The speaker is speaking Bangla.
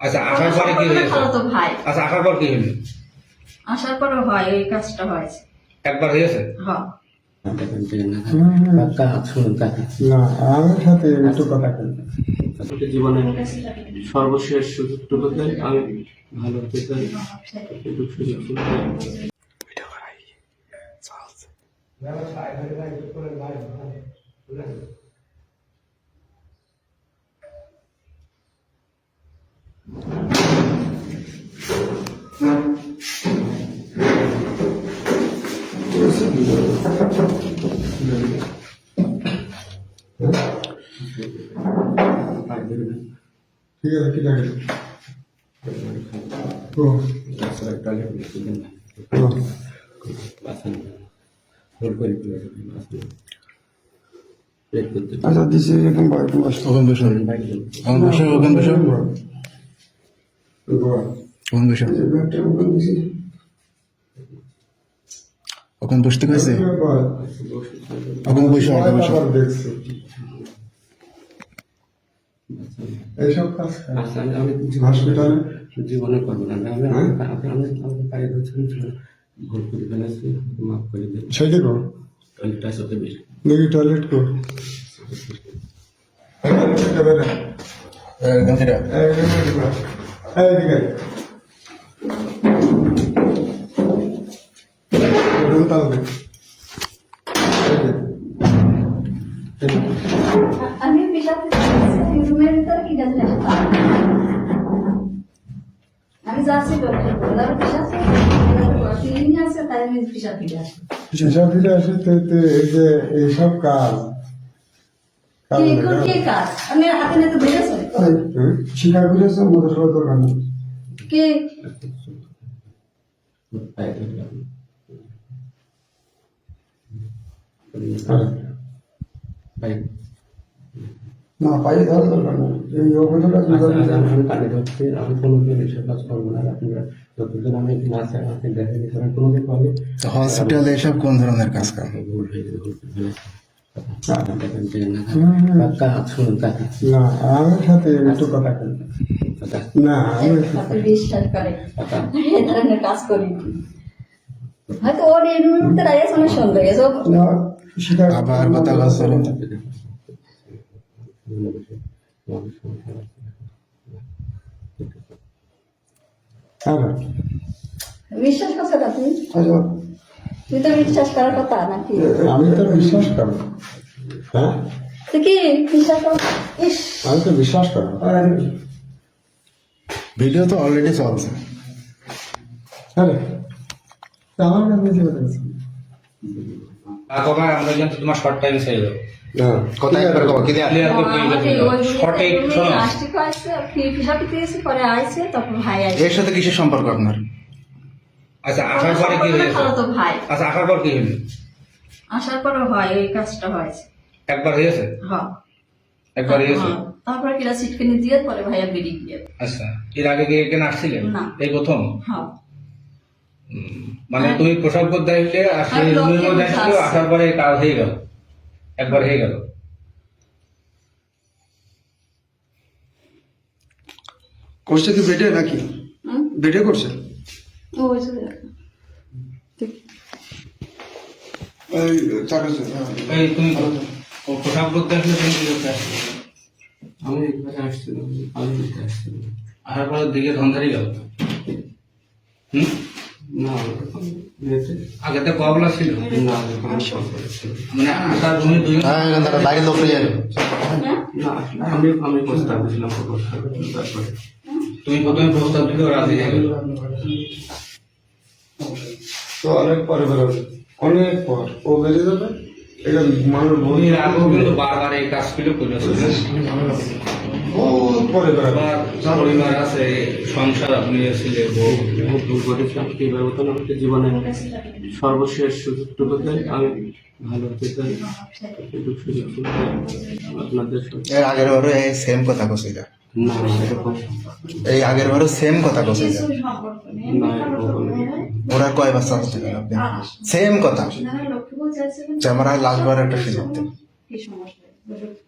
আচ্ছা আসার পরে কি হয়েছে? খালো তো ভাই। আচ্ছা আসার পর কি হলো আসার পরে হয় এই কাজটা হয়েছে। একবার হয়েছে? হ্যাঁ কাকা শুনুন কাকা না আমার সাথে একটু কথা বলি। আপনাকে জীবনে সর্বশেষ সুযোগটুকুতে আমি ভালো হতে চাই। একটু সুযোগ ঠিক আছে ঠিক আছে ও আচ্ছা দিছি এরকম বাইক বাস। ওখান বসো। ওখান বসো ওখান বসো। ওখান বসো ওখানে বসতে কয়েছে ওখানে বসো দেখছি এইসব কাজ করে। আচ্ছা আমি হসপিটালে জীবনে করব না আমি হ্যাঁ? আপনি আমি আমাকে পায়ে ধরছেন ভুল করে ফেলেছি মাফ করে দেবেন বেশি দেখি টয়লেট কর এখানে থেকে বেরো। এখান থেকে এই, যে। আমি পিসাব রুমের ভিতরে কি গেছে আমি যাচ্ছি পিসাব ফিরে আসি যে এইসব কাজ। কাজ কি না, কি কাজ আপনি হাতে নিতে বেরিয়েছেন এই, হ্যাঁ? স্বীকার করেছে মোটর সাইকেল দরকার নেই কে পায়ে ধরলাম হ্যাঁ। পায়ে না পায়ে ধরার দরকার নেই এই অবৈধটা আচ্ছা, আচ্ছা, আমি কানে ধরছি আমি কোনোদিন এসব কাজ করব না। আপনারা যতদিন আমি এখানে আছি আমাকে দেখা গেছে আমি কোনোদিন পাবে। হসপিটালে এসব কোন ধরনের কাজ কাম? ভুল হয়ে গেছে ভুল ফেলেছি না। কাকা শুনুন আমার সাথে একটু কথা না আমি আপনি কাজ করি। হয়তো ওর এই আছে আবার হ্যাঁ বিশ্বাস করছে না তুই আচ্ছা। তো বিশ্বাস করার কথা নাকি? আমি তো বিশ্বাস করি। হ্যাঁ? তুই কি বিশ্বাস কর? ইস। আমি তো বিশ্বাস করি। ভিডিও তো অলরেডি চলছে। হ্যাঁ। আমার কাছে আমরা কিন্তু তোমার শর্ট টাইম হ্যাঁ ক্লিয়ার করে শর্টে শোনো। প্লাস্টিক আছে পিসাব দিয়েছি পরে আইছে তখন ভাই আইছে। এর সাথে কিসের সম্পর্ক আপনার? আচ্ছা আসার পরে কি হয়েছে? তো ভাই। আচ্ছা আসার পর কি হলো আসার পরে হয় এই কাজটা হয়েছে। একবার হয়েছে? হ্যাঁ। একবার হয়েছে? হ্যাঁ। তারপরে কিরা দিয়ে পরে ভাইয়া বেরিয়ে গিয়ে। আচ্ছা এর আগে কি এখানে আসছিলেন? না। এই প্রথম? হ্যাঁ। মানে তুমি প্রসব করতে আসলে রুমের বুঝাচ্ছি। আসার পরে কাজ হয়ে গেল। একবার হয়ে গেল। করছে কি বেডে নাকি? হুম? বেডে করছে? ওই যে এই তুমি ও প্রসব করতে আসলে তুমি কি করতে আসলে আমি একবারে আসছিলাম আমি আসছিলাম। আসার পরে দিকে ধন্ধারি গেল। হুম? না। ইয়েতে আগে তো কবলা ছিল। না মানে আসার রুমে দুই হ্যাঁ এখান থেকে বাইরে লোক যাবে। হ্যাঁ? না আমি আমি প্রস্তাব দিয়েছিলাম তারপরে। তুমি প্রথমে প্রস্তাব দিলে রাজি হয়ে গেল। তো অনেক পরে বেরোবে অনেক পর। ও বেরিয়ে যাবে? এটা মানুষ বারবার এই কাজগুলো করেছ পরে পরিবার আছে সংসার আপনি ছিলে বউ। করেছি আমি কি ব্যবস্থা আমাকে জীবনে? সর্বশেষ সুযোগটুকুতে আমি ভালো হতে চাই সুযোগ সুবিধা আপনাদের এর আগের বারও এই সেম কথা কছিল না এই আগের বারও সেম কথা কিছু না ওরা কয় বছর সেম কথা। লক্ষ্মী বলছে যে আমার লাস্টবার একটা সুযোগ দেন কি সমস্যা